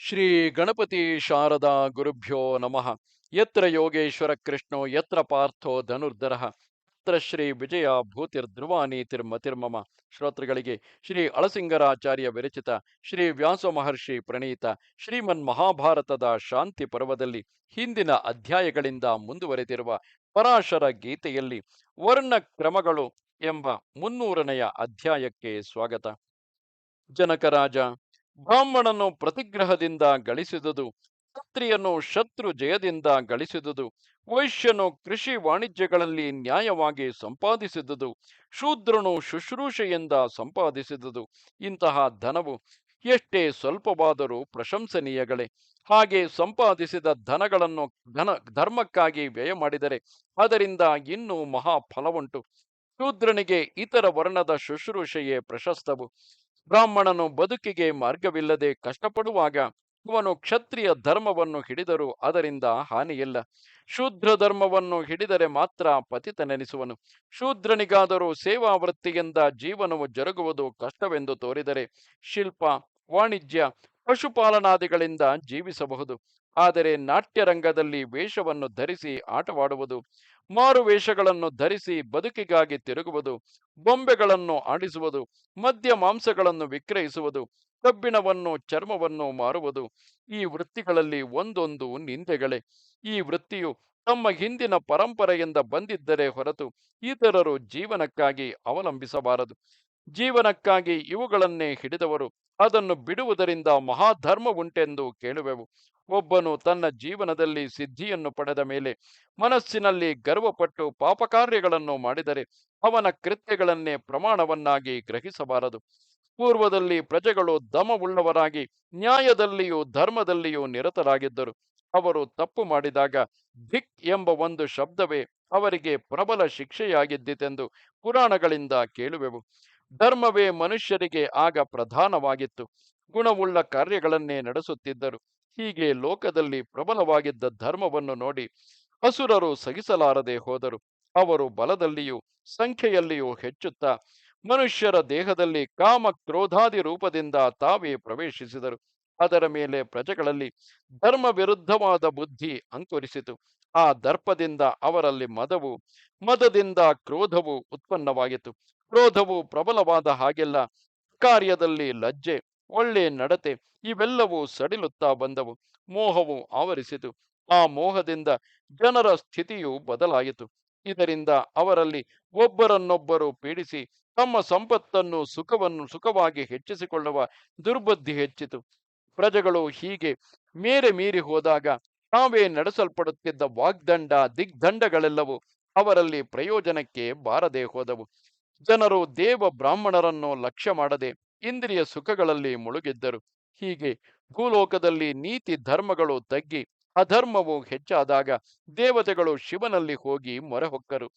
ಶ್ರೀ ಗಣಪತಿ ಶಾರದಾ ಗುರುಭ್ಯೋ ನಮಃ. ಯತ್ರ ಯೋಗೇಶ್ವರ ಕೃಷ್ಣೋ, ಯತ್ರ ಪಾರ್ಥೋ ಧನುರ್ಧರ. ಯತ್ರ ಶ್ರೀ ವಿಜಯ ಭೂತಿರ್ ಧ್ರುವಾನಿ ತಿರ್ಮ ತಿರ್ಮಮ ಶ್ರೋತೃಗಳಿಗೆ ಶ್ರೀ ಅಳಸಿಂಗರಾಚಾರ್ಯ ವಿರಚಿತ ಶ್ರೀ ವ್ಯಾಸ ಮಹರ್ಷಿ ಪ್ರಣೀತ ಶ್ರೀಮನ್ ಮಹಾಭಾರತದ ಶಾಂತಿ ಪರ್ವದಲ್ಲಿ ಹಿಂದಿನ ಅಧ್ಯಾಯಗಳಿಂದ ಮುಂದುವರೆದಿರುವ ಪರಾಶರ ಗೀತೆಯಲ್ಲಿ ವರ್ಣ ಕ್ರಮಗಳು ಎಂಬ ಮುನ್ನೂರನೆಯ ಅಧ್ಯಾಯಕ್ಕೆ ಸ್ವಾಗತ. ಜನಕರಾಜ ಬ್ರಾಹ್ಮಣನು ಪ್ರತಿಗ್ರಹದಿಂದ ಗಳಿಸಿದುದು, ಕ್ಷತ್ರಿಯನು ಶತ್ರು ಜಯದಿಂದ ಗಳಿಸಿದುದು, ವೈಶ್ಯನು ಕೃಷಿ ವಾಣಿಜ್ಯಗಳಲ್ಲಿ ನ್ಯಾಯವಾಗಿ ಸಂಪಾದಿಸಿದುದು, ಶೂದ್ರನು ಶುಶ್ರೂಷೆಯಿಂದ ಸಂಪಾದಿಸಿದುದು. ಇಂತಹ ಧನವು ಎಷ್ಟೇ ಸ್ವಲ್ಪವಾದರೂ ಪ್ರಶಂಸನೀಯಗಳೇ. ಹಾಗೆ ಸಂಪಾದಿಸಿದ ಧನಗಳನ್ನು ಧನ, ಧರ್ಮಕ್ಕಾಗಿ ವ್ಯಯ ಮಾಡಿದರೆ ಅದರಿಂದ ಇನ್ನೂ ಮಹಾ ಫಲವುಂಟು. ಶೂದ್ರನಿಗೆ ಇತರ ವರ್ಣದ ಶುಶ್ರೂಷೆಯೇ ಪ್ರಶಸ್ತವು. ಬ್ರಾಹ್ಮಣನು ಬದುಕಿಗೆ ಮಾರ್ಗವಿಲ್ಲದೆ ಕಷ್ಟಪಡುವಾಗ ಅವನು ಕ್ಷತ್ರಿಯ ಧರ್ಮವನ್ನು ಹಿಡಿದರೂ ಅದರಿಂದ ಹಾನಿಯಿಲ್ಲ. ಶೂದ್ರ ಧರ್ಮವನ್ನು ಹಿಡಿದರೆ ಮಾತ್ರ ಪತಿತನೆನಿಸುವನು. ಶೂದ್ರನಿಗಾದರೂ ಸೇವಾ ವೃತ್ತಿಯಿಂದ ಜೀವನವು ಜರುಗುವುದು ಕಷ್ಟವೆಂದು ತೋರಿದರೆ ಶಿಲ್ಪ, ವಾಣಿಜ್ಯ, ಪಶುಪಾಲನಾದಿಗಳಿಂದ ಜೀವಿಸಬಹುದು. ಆದರೆ ನಾಟ್ಯರಂಗದಲ್ಲಿ ವೇಷವನ್ನು ಧರಿಸಿ ಆಟವಾಡುವುದು ಮಾರು ವೇಷಗಳನ್ನು ಧರಿಸಿ ಬದುಕಿಗಾಗಿ ತಿರುಗುವುದು, ಬೊಂಬೆಗಳನ್ನು ಆಡಿಸುವುದು, ಮದ್ಯ ಮಾಂಸಗಳನ್ನು ವಿಕ್ರಯಿಸುವುದು, ಕಬ್ಬಿಣವನ್ನು, ಚರ್ಮವನ್ನು ಮಾರುವುದು, ಈ ವೃತ್ತಿಗಳಲ್ಲಿ ಒಂದೊಂದು ನಿಂದೆಗಳೇ. ಈ ವೃತ್ತಿಯು ತಮ್ಮ ಹಿಂದಿನ ಪರಂಪರೆಯಿಂದ ಬಂದಿದ್ದರೆ ಹೊರತು ಇತರರು ಜೀವನಕ್ಕಾಗಿ ಅವಲಂಬಿಸಬಾರದು. ಜೀವನಕ್ಕಾಗಿ ಇವುಗಳನ್ನೇ ಹಿಡಿದವರು, ಅದನ್ನು ಬಿಡುವುದರಿಂದ ಮಹಾಧರ್ಮ ಉಂಟೆಂದು ಕೇಳುವೆವು. ಒಬ್ಬನು ತನ್ನ ಜೀವನದಲ್ಲಿ ಸಿದ್ಧಿಯನ್ನು ಪಡೆದ ಮೇಲೆ ಮನಸ್ಸಿನಲ್ಲಿ ಗರ್ವಪಟ್ಟು ಪಾಪಕಾರ್ಯಗಳನ್ನು ಮಾಡಿದರೆ ಅವನ ಕೃತ್ಯಗಳನ್ನೇ ಪ್ರಮಾಣವನ್ನಾಗಿ ಗ್ರಹಿಸಬಾರದು. ಪೂರ್ವದಲ್ಲಿ ಪ್ರಜೆಗಳು ದಮವುಳ್ಳವರಾಗಿ ನ್ಯಾಯದಲ್ಲಿಯೂ ಧರ್ಮದಲ್ಲಿಯೂ ನಿರತರಾಗಿದ್ದರು. ಅವರು ತಪ್ಪು ಮಾಡಿದಾಗ ಧಿಕ್ ಎಂಬ ಒಂದು ಶಬ್ದವೇ ಅವರಿಗೆ ಪ್ರಬಲ ಶಿಕ್ಷೆಯಾಗಿದ್ದಿತೆಂದು ಪುರಾಣಗಳಿಂದ ಕೇಳುವೆವು. ಧರ್ಮವೇ ಮನುಷ್ಯರಿಗೆ ಆಗ ಪ್ರಧಾನವಾಗಿತ್ತು. ಗುಣವುಳ್ಳ ಕಾರ್ಯಗಳನ್ನೇ ನಡೆಸುತ್ತಿದ್ದರು. ಹೀಗೆ ಲೋಕದಲ್ಲಿ ಪ್ರಬಲವಾಗಿದ್ದ ಧರ್ಮವನ್ನು ನೋಡಿ ಅಸುರರು ಸಹಿಸಲಾರದೆ ಹೋದರು. ಅವರು ಬಲದಲ್ಲಿಯೂ ಸಂಖ್ಯೆಯಲ್ಲಿಯೂ ಹೆಚ್ಚುತ್ತಾ ಮನುಷ್ಯರ ದೇಹದಲ್ಲಿ ಕಾಮ ಕ್ರೋಧಾದಿ ರೂಪದಿಂದ ತಾವೇ ಪ್ರವೇಶಿಸಿದರು. ಅದರ ಮೇಲೆ ಪ್ರಜೆಗಳಲ್ಲಿ ಧರ್ಮ ವಿರುದ್ಧವಾದ ಬುದ್ಧಿ ಅಂಕುರಿಸಿತು. ಆ ದರ್ಪದಿಂದ ಅವರಲ್ಲಿ ಮದವು, ಮದದಿಂದ ಕ್ರೋಧವು ಉತ್ಪನ್ನವಾಯಿತು ಕ್ರೋಧವು ಪ್ರಬಲವಾದ ಹಾಗೆಲ್ಲ ಕಾರ್ಯದಲ್ಲಿ ಲಜ್ಜೆ ಒಳ್ಳೆ ನಡತೆ, ಇವೆಲ್ಲವೂ ಸಡಿಲುತ್ತಾ ಬಂದವು. ಮೋಹವು ಆವರಿಸಿತು. ಆ ಮೋಹದಿಂದ ಜನರ ಸ್ಥಿತಿಯು ಬದಲಾಯಿತು. ಇದರಿಂದ ಅವರಲ್ಲಿ ಒಬ್ಬರನ್ನೊಬ್ಬರು ಪೀಡಿಸಿ, ತಮ್ಮ ಸಂಪತ್ತನ್ನು ಸುಖವನ್ನು ಸುಖವಾಗಿ ಹೆಚ್ಚಿಸಿಕೊಳ್ಳುವ ದುರ್ಬುದ್ಧಿ ಹೆಚ್ಚಿತು. ಪ್ರಜೆಗಳು ಹೀಗೆ ಮೇರೆ ಮೀರಿ ಹೋದಾಗ ತಾವೇ ನಡೆಸಲ್ಪಡುತ್ತಿದ್ದ ವಾಗ್ದಂಡ, ದಿಗ್ದಂಡಗಳೆಲ್ಲವೂ ಅವರಲ್ಲಿ ಪ್ರಯೋಜನಕ್ಕೆ ಬಾರದೆ ಹೋದವು. ಜನರು ದೇವ ಬ್ರಾಹ್ಮಣರನ್ನು ಲಕ್ಷ್ಯ ಮಾಡದೆ ಇಂದ್ರಿಯ ಸುಖಗಳಲ್ಲಿ ಮುಳುಗಿದ್ದರು. ಹೀಗೆ ಭೂಲೋಕದಲ್ಲಿ ನೀತಿ ಧರ್ಮಗಳು ತಗ್ಗಿ, ಅಧರ್ಮವು ಹೆಚ್ಚಾದಾಗ ದೇವತೆಗಳು ಶಿವನಲ್ಲಿ ಹೋಗಿ ಮೊರೆಹೊಕ್ಕರು.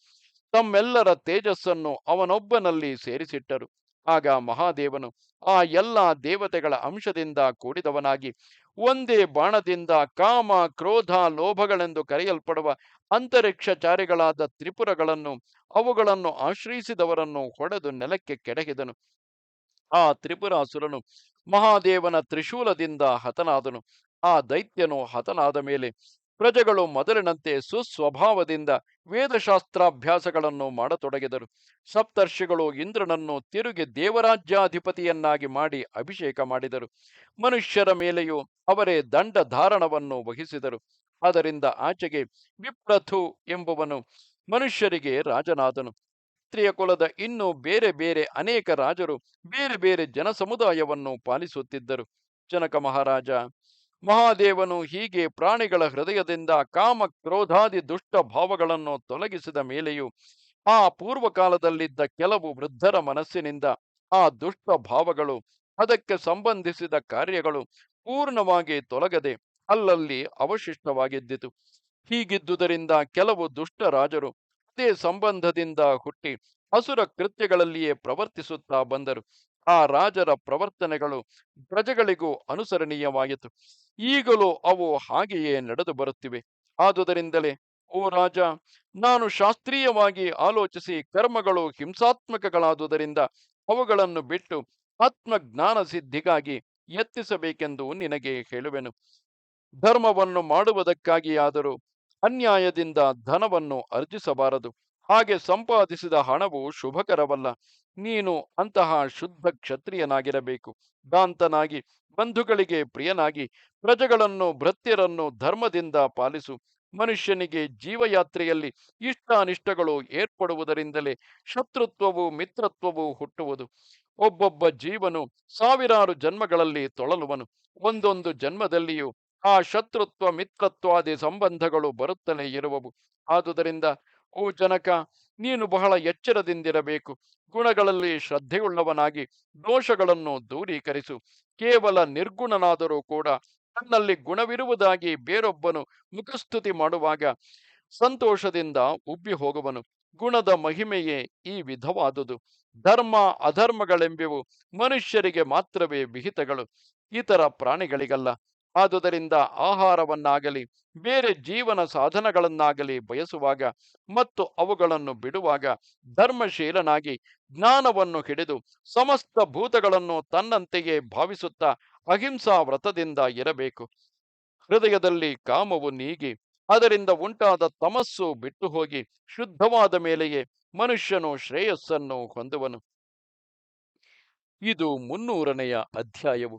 ತಮ್ಮೆಲ್ಲರ ತೇಜಸ್ಸನ್ನು ಅವನೊಬ್ಬನಲ್ಲಿ ಸೇರಿಸಿಟ್ಟರು. ಆಗ ಮಹಾದೇವನು ಆ ಎಲ್ಲ ದೇವತೆಗಳ ಅಂಶದಿಂದ ಕೂಡಿದವನಾಗಿ, ಒಂದೇ ಬಾಣದಿಂದ ಕಾಮ, ಕ್ರೋಧ, ಲೋಭಗಳೆಂದು ಕರೆಯಲ್ಪಡುವ ಅಂತರಿಕ್ಷಚಾರಿಗಳಾದ ತ್ರಿಪುರಗಳನ್ನು, ಅವುಗಳನ್ನು ಆಶ್ರಯಿಸಿದವರನ್ನು ಹೊಡೆದು ನೆಲಕ್ಕೆ ಕೆಡಹಿದನು. ಆ ತ್ರಿಪುರಾಸುರನು ಮಹಾದೇವನ ತ್ರಿಶೂಲದಿಂದ ಹತನಾದನು. ಆ ದೈತ್ಯನು ಹತನಾದ ಮೇಲೆ ಪ್ರಜೆಗಳು ಮೊದಲಿನಂತೆ ಸುಸ್ವಭಾವದಿಂದ ವೇದಶಾಸ್ತ್ರಾಭ್ಯಾಸಗಳನ್ನು ಮಾಡತೊಡಗಿದರು. ಸಪ್ತರ್ಷಿಗಳು ಇಂದ್ರನನ್ನು ತಿರುಗಿ ದೇವರಾಜ್ಯಾಧಿಪತಿಯನ್ನಾಗಿ ಮಾಡಿ ಅಭಿಷೇಕ ಮಾಡಿದರು. ಮನುಷ್ಯರ ಮೇಲೆಯೂ ಅವರೇ ದಂಡ ಧಾರಣವನ್ನು ವಹಿಸಿದರು. ಅದರಿಂದ ಆಚೆಗೆ ವಿಪ್ರಥು ಎಂಬುವನು ಮನುಷ್ಯರಿಗೆ ರಾಜನಾದನು. ಕ್ಷತ್ರಿಯ ಕುಲದ ಇನ್ನೂ ಬೇರೆ ಬೇರೆ ಅನೇಕ ರಾಜರು ಬೇರೆ ಬೇರೆ ಜನಸಮುದಾಯವನ್ನು ಪಾಲಿಸುತ್ತಿದ್ದರು. ಜನಕ ಮಹಾರಾಜ, ಮಹಾದೇವನು ಹೀಗೆ ಪ್ರಾಣಿಗಳ ಹೃದಯದಿಂದ ಕಾಮ ಕ್ರೋಧಾದಿ ದುಷ್ಟ ಭಾವಗಳನ್ನು ತೊಲಗಿಸಿದ ಮೇಲೆಯೂ, ಆ ಪೂರ್ವಕಾಲದಲ್ಲಿದ್ದ ಕೆಲವು ವೃದ್ಧರ ಮನಸ್ಸಿನಿಂದ ಆ ದುಷ್ಟ ಭಾವಗಳು ಅದಕ್ಕೆ ಸಂಬಂಧಿಸಿದ ಕಾರ್ಯಗಳು ಪೂರ್ಣವಾಗಿ ತೊಲಗದೆ ಅಲ್ಲಲ್ಲಿ ಅವಶಿಷ್ಟವಾಗಿದ್ದಿತು. ಹೀಗಿದ್ದುದರಿಂದ ಕೆಲವು ದುಷ್ಟ ರಾಜರು ಅದೇ ಸಂಬಂಧದಿಂದ ಹುಟ್ಟಿ ಅಸುರ ಕೃತ್ಯಗಳಲ್ಲಿಯೇ ಪ್ರವರ್ತಿಸುತ್ತಾ ಬಂದರು. ಆ ರಾಜರ ಪ್ರವರ್ತನೆಗಳು ಪ್ರಜೆಗಳಿಗೂ ಅನುಸರಣೀಯವಾಯಿತು. ಈಗಲೂ ಅವು ಹಾಗೆಯೇ ನಡೆದು ಬರುತ್ತಿವೆ. ಆದುದರಿಂದಲೇ, ಓ ರಾಜ, ನಾನು ಶಾಸ್ತ್ರೀಯವಾಗಿ ಆಲೋಚಿಸಿ ಕರ್ಮಗಳು ಹಿಂಸಾತ್ಮಕಗಳಾದುದರಿಂದ ಅವುಗಳನ್ನು ಬಿಟ್ಟು ಆತ್ಮಜ್ಞಾನ ಸಿದ್ಧಿಗಾಗಿ ಯತ್ನಿಸಬೇಕೆಂದು ನಿನಗೆ ಹೇಳುವೆನು. ಧರ್ಮವನ್ನು ಮಾಡುವುದಕ್ಕಾಗಿಯಾದರೂ ಅನ್ಯಾಯದಿಂದ ಧನವನ್ನು ಅರ್ಜಿಸಬಾರದು. ಹಾಗೆ ಸಂಪಾದಿಸಿದ ಹಣವು ಶುಭಕರವಲ್ಲ. ನೀನು ಅಂತಹ ಶುದ್ಧ ಕ್ಷತ್ರಿಯನಾಗಿರಬೇಕು. ದಾಂತನಾಗಿ ಬಂಧುಗಳಿಗೆ ಪ್ರಿಯನಾಗಿ, ಪ್ರಜೆಗಳನ್ನು ಭೃತ್ಯರನ್ನು ಧರ್ಮದಿಂದ ಪಾಲಿಸು. ಮನುಷ್ಯನಿಗೆ ಜೀವಯಾತ್ರೆಯಲ್ಲಿ ಇಷ್ಟ ಅನಿಷ್ಟಗಳು ಏರ್ಪಡುವುದರಿಂದಲೇ ಶತ್ರುತ್ವವು ಮಿತ್ರತ್ವವು ಹುಟ್ಟುವುದು. ಒಬ್ಬೊಬ್ಬ ಜೀವನು ಸಾವಿರಾರು ಜನ್ಮಗಳಲ್ಲಿ ತೊಳಲುವನು. ಒಂದೊಂದು ಜನ್ಮದಲ್ಲಿಯೂ ಆ ಶತ್ರುತ್ವ ಮಿತ್ರತ್ವಾದಿ ಸಂಬಂಧಗಳು ಬರುತ್ತಲೇ ಇರುವವು. ಆದುದರಿಂದ, ಓ ಜನಕ, ನೀನು ಬಹಳ ಎಚ್ಚರದಿಂದಿರಬೇಕು. ಗುಣಗಳಲ್ಲಿ ಶ್ರದ್ಧೆಯುಳ್ಳವನಾಗಿ ದೋಷಗಳನ್ನು ದೂರೀಕರಿಸು. ಕೇವಲ ನಿರ್ಗುಣನಾದರೂ ಕೂಡ ತನ್ನಲ್ಲಿ ಗುಣವಿರುವುದಾಗಿ ಬೇರೊಬ್ಬನು ಮುಖಸ್ತುತಿ ಮಾಡುವಾಗ ಸಂತೋಷದಿಂದ ಉಬ್ಬಿ ಹೋಗುವನು ಗುಣದ ಮಹಿಮೆಯೇ ಈ ವಿಧವಾದುದು. ಧರ್ಮ ಅಧರ್ಮಗಳೆಂಬಿವು ಮನುಷ್ಯರಿಗೆ ಮಾತ್ರವೇ ವಿಹಿತಗಳು. ಇತರ ಪ್ರಾಣಿಗಳಿಗಲ್ಲ. ಆದುದರಿಂದ ಆಹಾರವನ್ನಾಗಲಿ, ಬೇರೆ ಜೀವನ ಸಾಧನಗಳನ್ನಾಗಲಿ ಬಯಸುವಾಗ ಮತ್ತು ಅವುಗಳನ್ನು ಬಿಡುವಾಗ ಧರ್ಮಶೀಲನಾಗಿ ಜ್ಞಾನವನ್ನು ಹಿಡಿದು ಸಮಸ್ತ ಭೂತಗಳನ್ನು ತನ್ನಂತೆಯೇ ಭಾವಿಸುತ್ತಾ ಅಹಿಂಸಾ ವ್ರತದಿಂದ ಇರಬೇಕು. ಹೃದಯದಲ್ಲಿ ಕಾಮವು ನೀಗಿ, ಅದರಿಂದ ಉಂಟಾದ ತಮಸ್ಸು ಬಿಟ್ಟು ಹೋಗಿ ಶುದ್ಧವಾದ ಮೇಲೆಯೇ ಮನುಷ್ಯನು ಶ್ರೇಯಸ್ಸನ್ನು ಹೊಂದುವನು. ಇದು ಮುನ್ನೂರನೆಯ ಅಧ್ಯಾಯವು.